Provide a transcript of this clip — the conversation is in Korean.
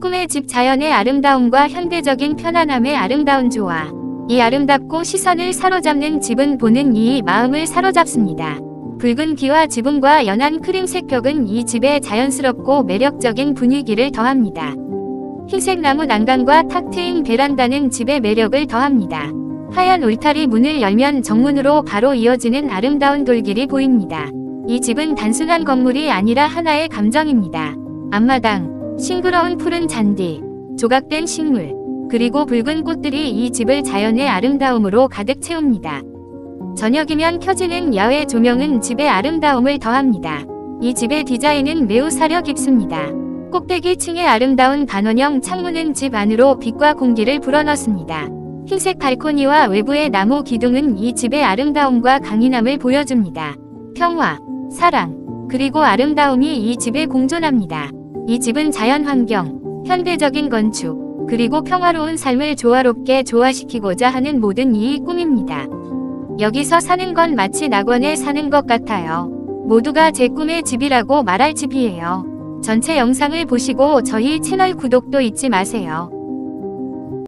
꿈의 집 자연의 아름다움과 현대적인 편안함의 아름다운 조화. 이 아름답고 시선을 사로잡는 집은 보는 이 마음을 사로잡습니다. 붉은 기와 지붕과 연한 크림색 벽은 이 집에 자연스럽고 매력적인 분위기를 더합니다. 흰색 나무 난간과 탁 트인 베란다는 집의 매력을 더합니다. 하얀 울타리 문을 열면 정문으로 바로 이어지는 아름다운 돌길이 보입니다. 이 집은 단순한 건물이 아니라 하나의 감정입니다. 앞마당, 싱그러운 푸른 잔디, 조각된 식물, 그리고 붉은 꽃들이 이 집을 자연의 아름다움으로 가득 채웁니다. 저녁이면 켜지는 야외 조명은 집의 아름다움을 더합니다. 이 집의 디자인은 매우 사려 깊습니다. 꼭대기 층의 아름다운 반원형 창문은 집 안으로 빛과 공기를 불어넣습니다. 흰색 발코니와 외부의 나무 기둥은 이 집의 아름다움과 강인함을 보여줍니다. 평화, 사랑, 그리고 아름다움이 이 집에 공존합니다. 이 집은 자연 환경, 현대적인 건축, 그리고 평화로운 삶을 조화롭게 조화시키고자 하는 모든 이의 꿈입니다. 여기서 사는 건 마치 낙원에 사는 것 같아요. 모두가 제 꿈의 집이라고 말할 집이에요. 전체 영상을 보시고 저희 채널 구독도 잊지 마세요.